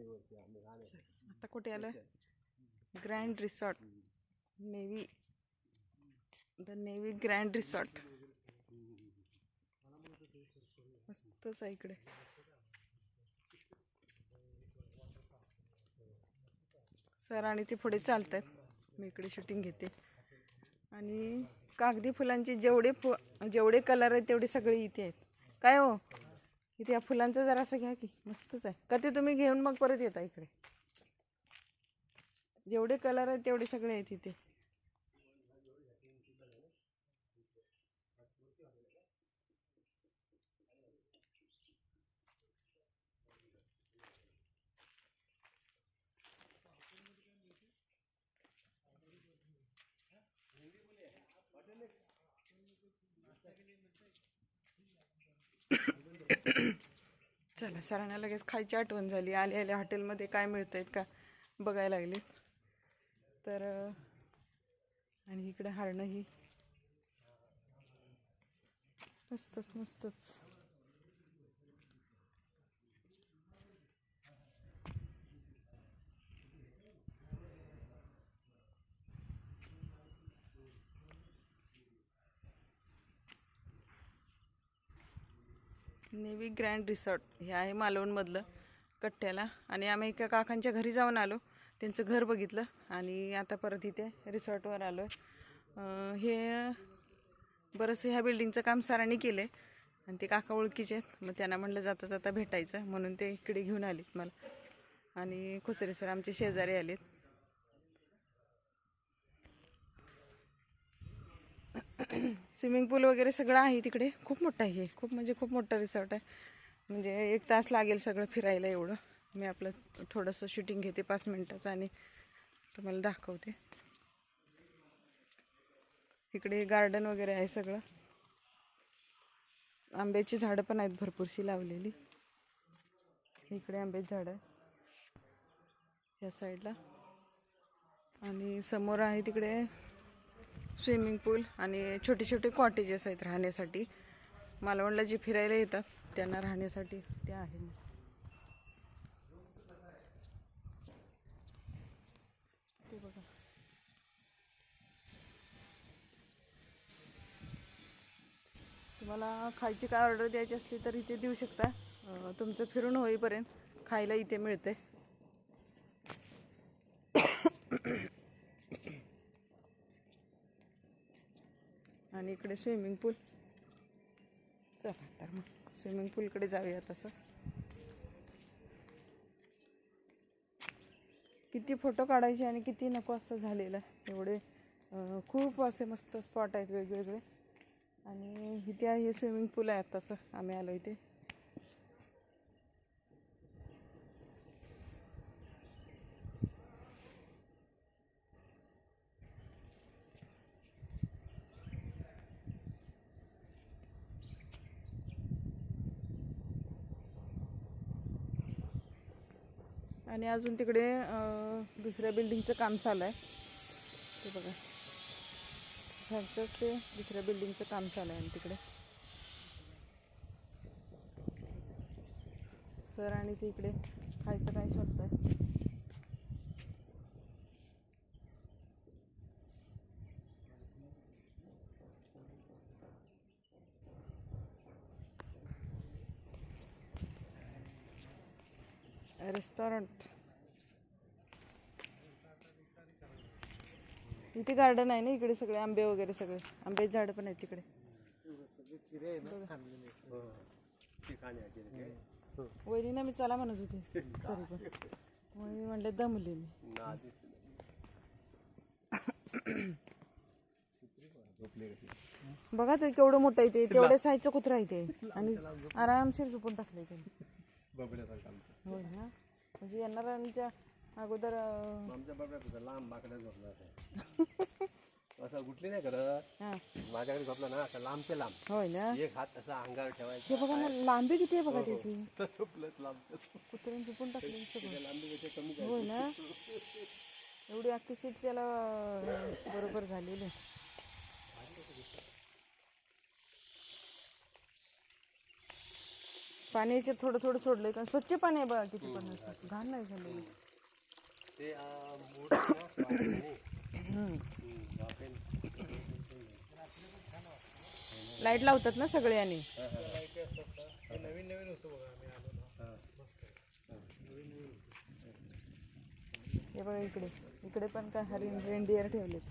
आता कुठे आलं? Grand resort navy the navy grand resort मस्तच आहे इकडे. सर आणि ते पुढे चालत आहेत मी इकडे शूटिंग घेते. आणि कागदी फुलांचे जेवढे फु जेवढे कलर आहेत तेवढे सगळे इथे आहेत. काय हो? इथे या फुलांचं जरासं घ्या की मस्तच आहे. का ते तुम्ही घेऊन मग परत येता इकडे. जेवढे कलर आहेत तेवढे सगळे आहेत इथे. चला सरांना लगेच खायची आठवण झाली. आले आले हॉटेलमध्ये काय मिळत आहेत का बघायला लागले. तर आणि इकडे हरणं ही. मस्तच मस्तच. नेव्ही ग्रँड रिसॉर्ट हे आहे मालवणमधलं कट्ट्याला आणि आम्ही एका काकांच्या घरी जाऊन आलो. त्यांचं घर बघितलं आणि आता परत इथे रिसॉर्टवर आलो आहे हे बरंचसं ह्या बिल्डिंगचं काम सरांनी केलं आहे आणि ते काका ओळखीचे आहेत. मग त्यांना म्हटलं जाता जाता भेटायचं म्हणून ते इकडे घेऊन आलेत मला. आणि खुचरे सर आमचे शेजारी आलेत. स्विमिंग पूल वगैरे सगळं आहे तिकडे. खूप मोठं आहे खूप म्हणजे खूप मोठं रिसॉर्ट आहे. म्हणजे एक तास लागेल सगळं फिरायला एवढं. मी आपलं थोडंसं शूटिंग घेते पाच मिनटाचं आणि तुम्हाला दाखवते. इकडे गार्डन वगैरे आहे सगळं. आंब्याची झाडं पण आहेत भरपूरशी लावलेली. इकडे आंब्याची झाडं आहे या साईडला आणि समोर आहे तिकडे स्विमिंग पूल आणि छोटे छोटे कॉटेजेस आहेत राहण्यासाठी. मालवणला जे फिरायला येतात त्यांना राहण्यासाठी ते आहे. ते बघा. तुम्हाला खायची काय ऑर्डर द्यायची असली तर इथे देऊ शकता. तुमचं फिरून होईपर्यंत खायला इथे मिळते आणि इकडे स्विमिंग पूल. चला तर मग स्विमिंग पूलकडे जाऊया तसं. किती फोटो काढायचे आणि किती नको असं झालेलं. एवढे खूप असे मस्त स्पॉट आहेत वेगवेगळे. आणि इथे आहे हे स्विमिंग पूल आहे तसं. आम्ही आलो इथे. आणि अजून तिकडे दुसऱ्या बिल्डिंगचं काम चालू आहे. ते बघा. ह्याचंच ते दुसऱ्या बिल्डिंगचं काम चालू आहे आणि तिकडे. सर आणि ते इकडे खायचं काय आहे. रेस्टॉरंट. इथे गार्डन आहे ना इकडे सगळे आंबे वगैरे सगळे. आंबे झाडं पण आहेत तिकडे. वहिनी ना मी चला म्हणत होते. तरी पण. म्हणले दमले मी. बघा तू केवढं मोठं आहे ते. तेवढ्या साईजचं कुत्रा आहे ते. आणि आरामशीर झोपून टाकलंय त्यांनी. होय ना? म्हणजे येणाऱ्यांच्या अगोदर आमच्या बाबा लांब बाकडे झोपला होता. असं गुटली नाही करत. हा. माझ्याकडे झोपला ना असं लांबचे लांब. होय ना? एक हात असा अंगावर ठेवायचा. हे बघा ना लांबी किती आहे बघा त्याची. तर झोपलंच लांब कुत्र्याने झोपून टाकली सगळं लांबी त्याच्या कमी होय ना? एवढी अख्खी सीट त्याला बरोबर झालेली आहे. पाणी याच्यात थोडं थोडं सोडलंय का स्वच्छ पाणी आहे बघा किती पण असं. घाण नाही झालं ते. लाइट लावतात ना सगळे आणि हा, हा, हा. नवीन नवीन होतं बघा आम्ही आलो ना हा. हे बघा इकडे इकडे पण काय हरिण रेंडियर ठेवलेत?